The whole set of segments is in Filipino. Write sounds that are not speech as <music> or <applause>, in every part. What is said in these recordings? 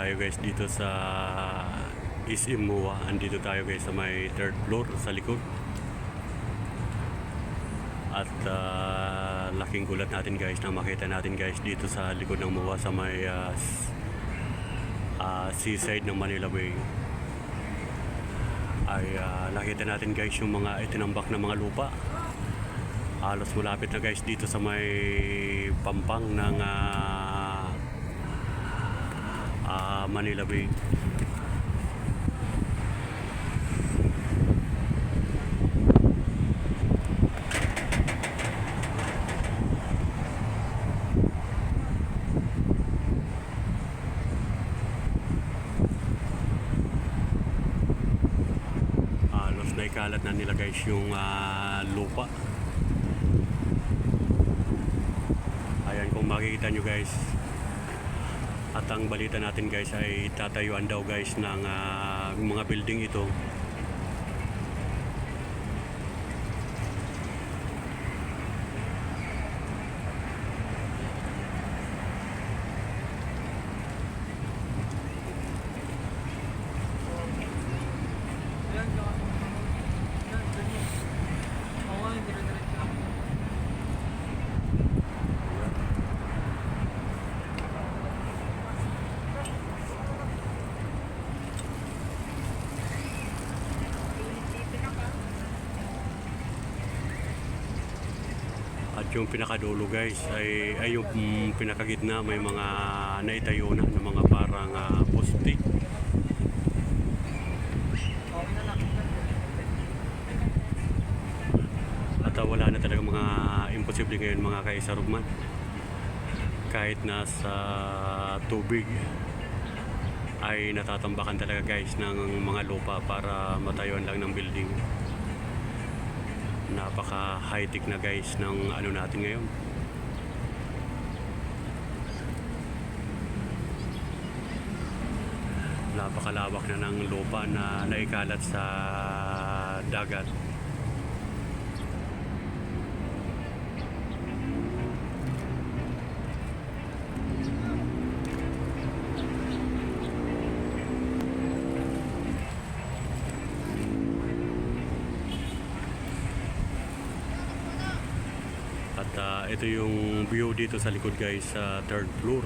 tayo guys dito sa SM MOA. Andito tayo guys sa may third floor sa likod. At ah, laking gulat natin guys na makita natin guys dito sa likod ng MOA sa may s- ah, seaside ng Manila Bay. Ay ah, nakita natin guys yung mga itinambak na mga lupa halos malapit na guys dito sa may pampang ng ah, Manila Bay. Halos na ikalat na nila guys yung ah, lupa. Ayan kung makikita nyo guys. At ang balita natin guys ay tatayuan daw guys ng ah, mga building ito. Yung pinakadulo guys ay, ay yung pinakagitna may mga naitayo na ng mga parang ah, poste. At ah, wala na talaga mga imposible ngayon mga kaisarugman. Kahit nasa tubig ay natatambakan talaga guys ng mga lupa para matayuan lang ng building napaka high tech na guys ng ano natin ngayon. Napakalawak na ng lupa na naikalat sa dagat At ah, ito yung view dito sa likod guys sa third floor.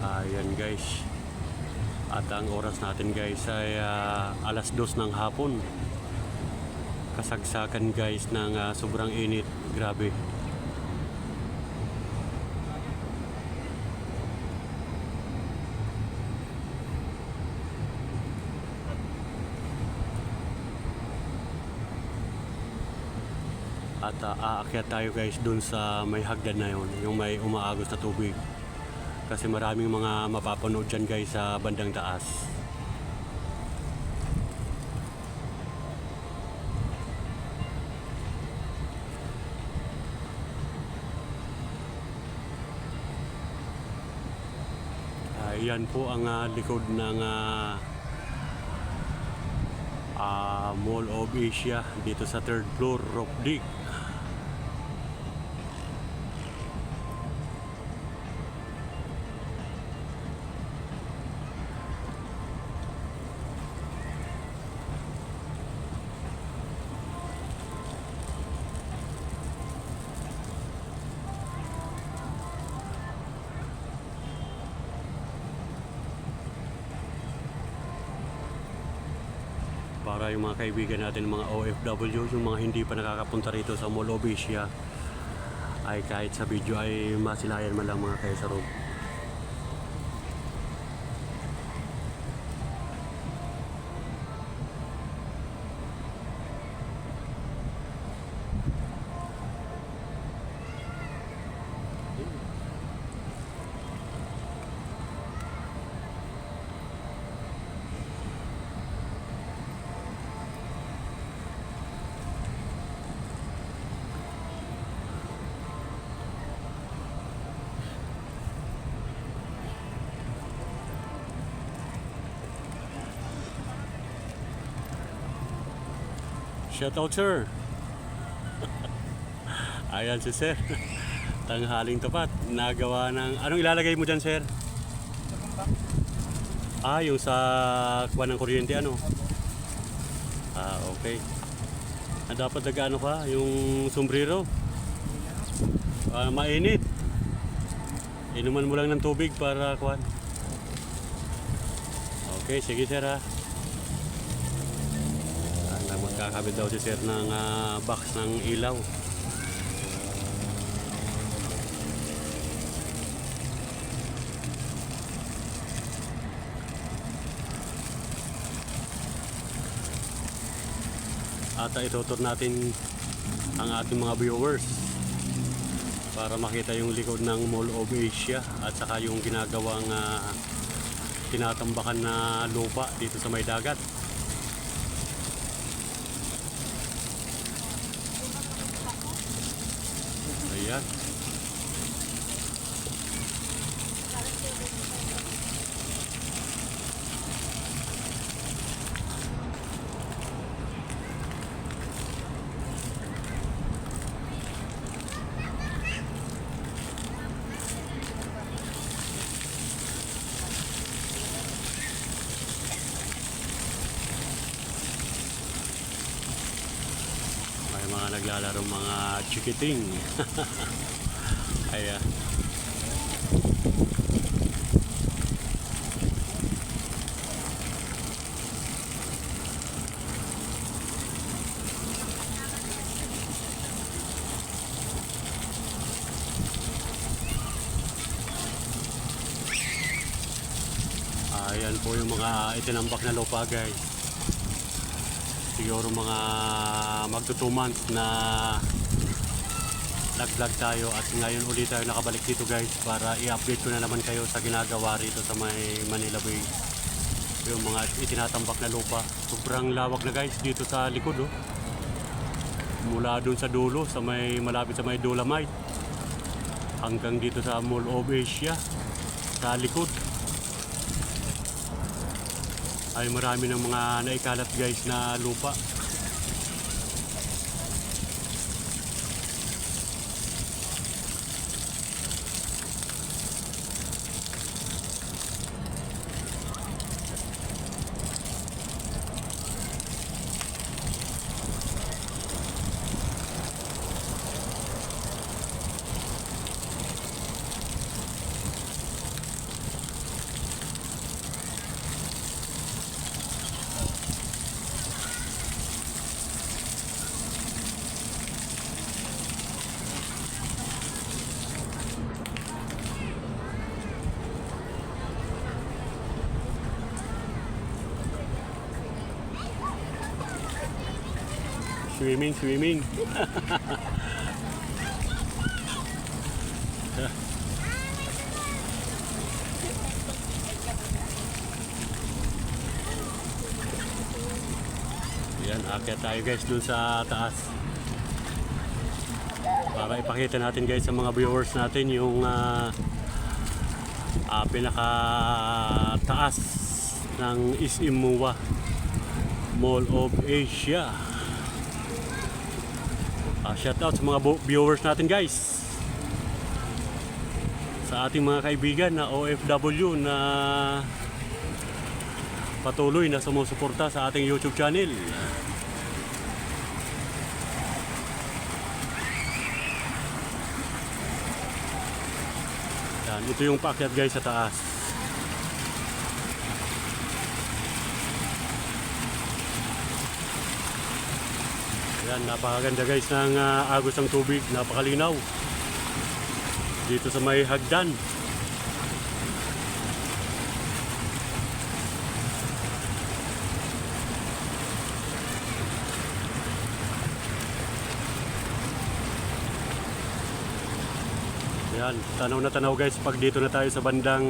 Ayan guys. At ang oras natin guys ay ah, alas dos ng hapon. Kasagsakan guys ng ah, sobrang init. Grabe. At ah, aakyat tayo guys dun sa may hagdan na yon, yung may umaagos na tubig. Kasi maraming mga mapapanood dyan guys sa bandang taas. Ayan po ang ah, likod ng ah, ah, Mall of Asia dito sa third floor, Rockdig. Para yung mga kaibigan natin, mga OFW, yung mga hindi pa nakakapunta rito sa Asia, ay kahit sa video ay masilayan man lang mga kaisarog. Shout out sir. <laughs> Ayan si sir. <laughs> Tanghaling tapat. Nagawa ng... Anong ilalagay mo dyan sir? Ah, yung sa kuha ng kuryente ano? Ah, okay. Ah, dapat nag-ano ka, yung sombrero. Ah, mainit. Inuman mo lang ng tubig para kuhan. Okay, sige sir ha. Na magkakabit daw si sir ng ah, box ng ilaw. At uh, itutur natin ang ating mga viewers para makita yung likod ng Mall of Asia at saka yung ginagawang ah, tinatambakan na lupa dito sa may dagat. Ayan. May mga naglalaro mga chikiting. <laughs> Ayan. Ayan po yung mga itinambak na lupa guys siguro mga magto 2 months na nag-vlog tayo at ngayon ulit tayo nakabalik dito guys para i-update ko na naman kayo sa ginagawa rito sa may Manila Bay yung mga itinatambak na lupa sobrang lawak na guys dito sa likod oh. mula dun sa dulo sa may malapit sa may Dolomite hanggang dito sa Mall of Asia sa likod ay marami ng mga naikalat guys na lupa. Swimming, swimming. Yan, akyat tayo guys dun sa taas. Para ipakita natin guys sa mga viewers natin yung ah ah, pinaka taas ng Isimuwa Mall of Asia. Shout out sa mga viewers natin guys. Sa ating mga kaibigan na OFW na patuloy na sumusuporta sa ating YouTube channel. Yan, ito yung paakyat guys sa taas. Yan, napakaganda guys ng ah, agos ng tubig, napakalinaw. Dito sa may hagdan. Yan, tanaw na tanaw guys pag dito na tayo sa bandang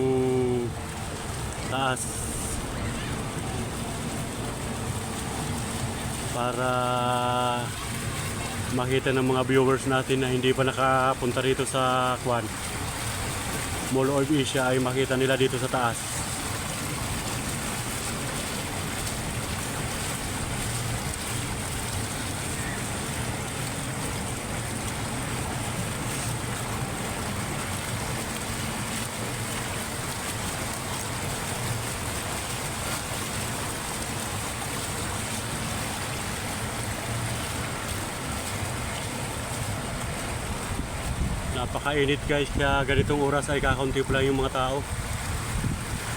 taas. Para makita ng mga viewers natin na hindi pa nakapunta rito sa Kwan. Mall of Asia ay makita nila dito sa taas. Napakainit guys, kaya ganitong oras ay kakaunti pa lang yung mga tao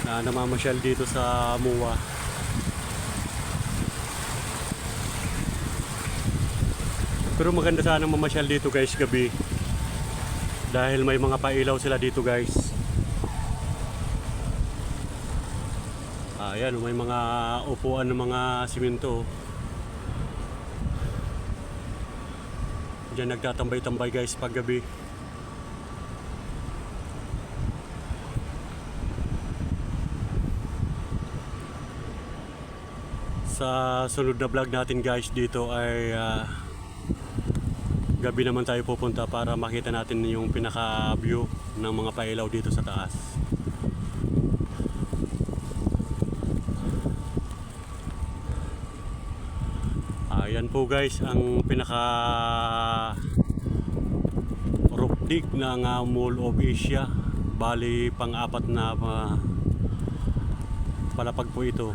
na namamasyal dito sa MUA. Pero maganda sana mamasyal dito guys gabi. Dahil may mga pailaw sila dito guys. Ayan, may mga upuan ng mga simento. Diyan nagtatambay-tambay guys pag gabi. Sa sunod na vlog natin guys dito ay ah, gabi naman tayo pupunta para makita natin yung pinaka view ng mga pailaw dito sa taas. Ayan po guys ang pinaka roof ng ah, Mall of Asia. Bali pang-apat na ah, palapag po ito.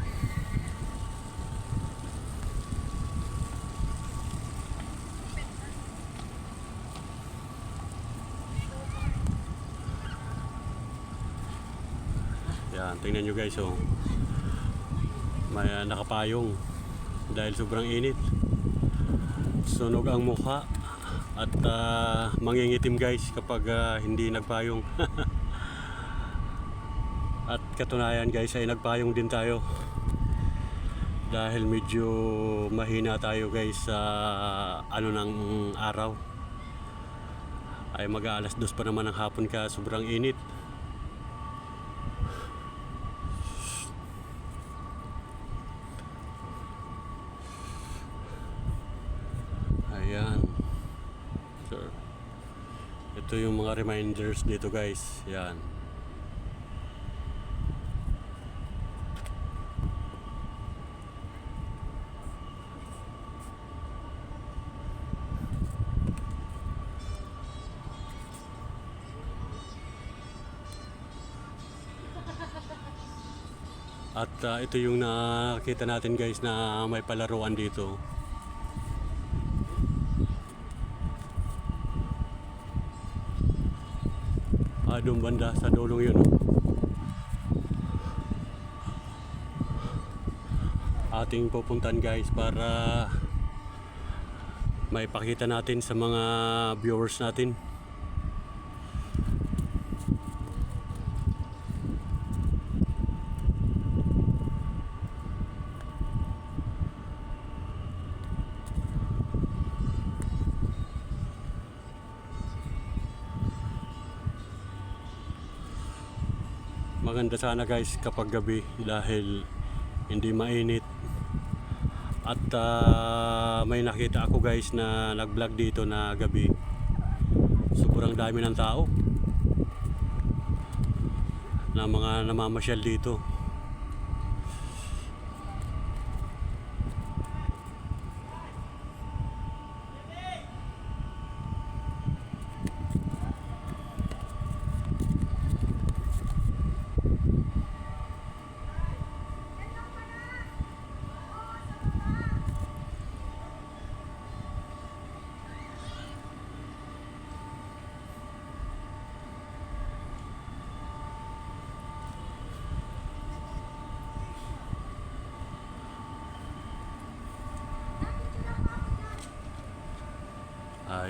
Yan, tingnan nyo guys oh. May ah, nakapayong dahil sobrang init. Sunog ang mukha at ah, mangingitim guys kapag ah, hindi nagpayong. <laughs> at katunayan guys ay nagpayong din tayo. Dahil medyo mahina tayo guys sa ano ng araw. Ay mag alas dos pa naman ng hapon ka sobrang init. Ayan. So, ito yung mga reminders dito guys. Yan. At ah, ito yung nakita natin guys na may palaruan dito. Ah, doon banda sa dulong yun. Ating pupuntan guys para maipakita natin sa mga viewers natin. Maganda sana guys kapag gabi dahil hindi mainit. At ah, may nakita ako guys na nag-vlog dito na gabi. Sobrang dami ng tao. Na mga namamasyal dito.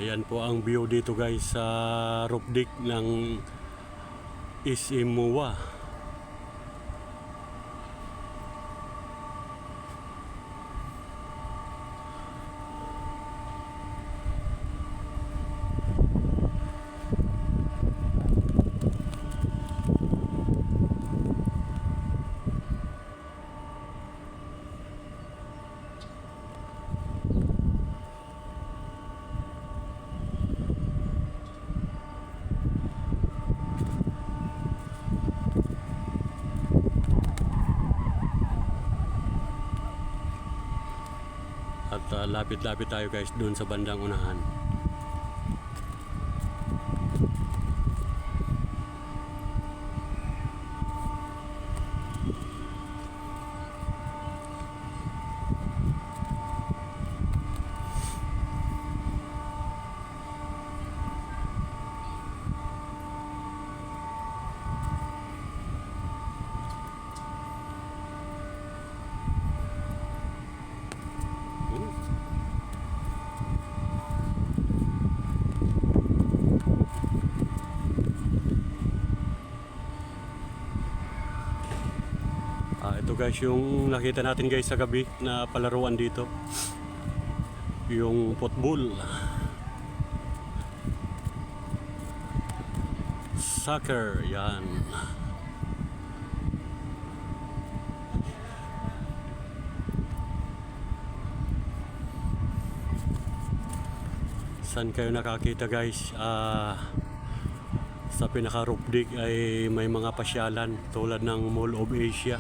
Ayan po ang view dito guys sa roof deck ng Isimuwa. At ah, lapit-lapit tayo guys doon sa bandang unahan. Ito guys, yung nakita natin guys sa gabi na palaruan dito. Yung football. Soccer, yan. Saan kayo nakakita guys? Ah sa pinaka roof deck ay may mga pasyalan tulad ng Mall of Asia.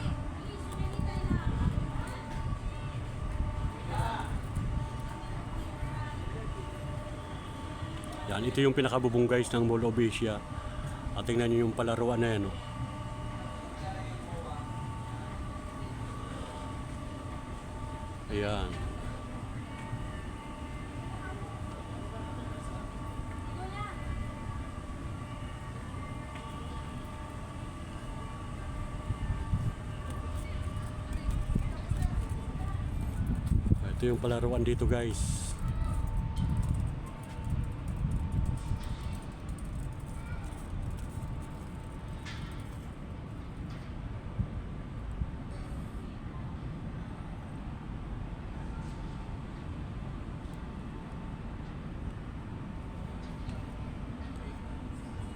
Ito yung pinakabubong guys ng Mall of Asia. At tingnan nyo yung palaruan na yan. Oh. Ayan. Ito yung palaruan dito guys.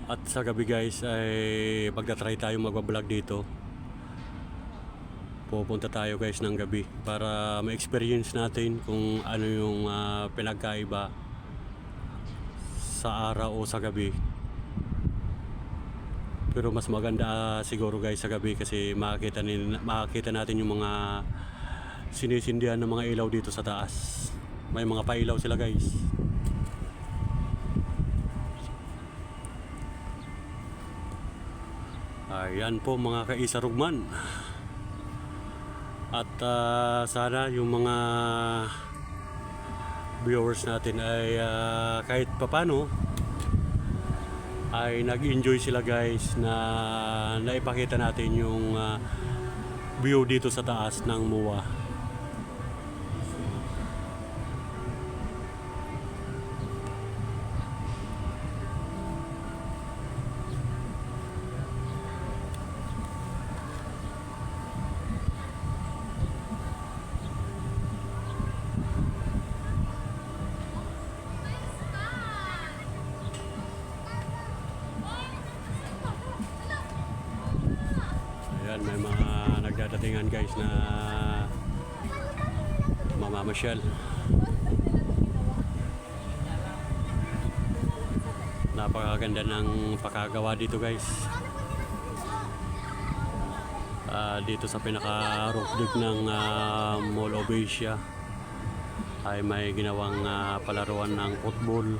At sa gabi guys ay magta-try tayo magbablog dito. Pupunta tayo guys ng gabi para ma-experience natin kung ano yung ah, pinagkaiba sa araw o sa gabi. Pero mas maganda ah, siguro guys sa gabi kasi makakita, nin, makakita natin yung mga sinisindihan ng mga ilaw dito sa taas. May mga pailaw sila guys. Ayan po mga kaisarugman. At ah, sana yung mga viewers natin ay ah, kahit papano ay nag-enjoy sila guys na naipakita natin yung ah, view dito sa taas ng MUA. Ayan, may mga nagdadatingan guys na mamamasyal. Napakaganda ng pakagawa dito guys. Ah, dito sa pinaka roof deck ng ah, Mall of Asia ay may ginawang ah, palaruan ng football.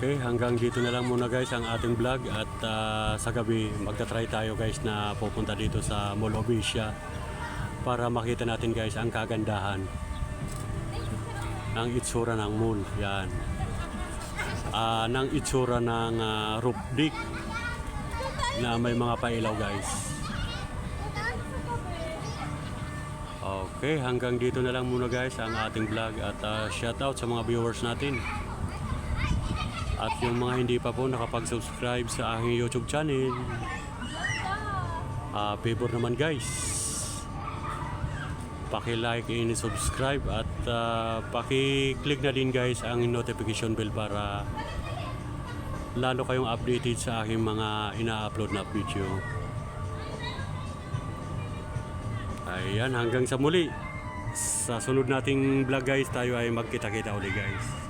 Okay, hanggang dito na lang muna guys ang ating vlog at ah, sa gabi magta-try tayo guys na pupunta dito sa Asia para makita natin guys ang kagandahan ng itsura ng mall. Yan. Ah, ng itsura ng ah, roof deck na may mga pailaw guys. Okay, hanggang dito na lang muna guys ang ating vlog at ah, shout out sa mga viewers natin. At yung mga hindi pa po nakapag-subscribe sa aking YouTube channel, ah favor naman guys. Paki-like and subscribe at ah, paki-click na din guys ang notification bell para lalo kayong updated sa aking mga ina-upload na video. Ayan, hanggang sa muli. Sa sunod nating vlog guys, tayo ay magkita-kita ulit guys.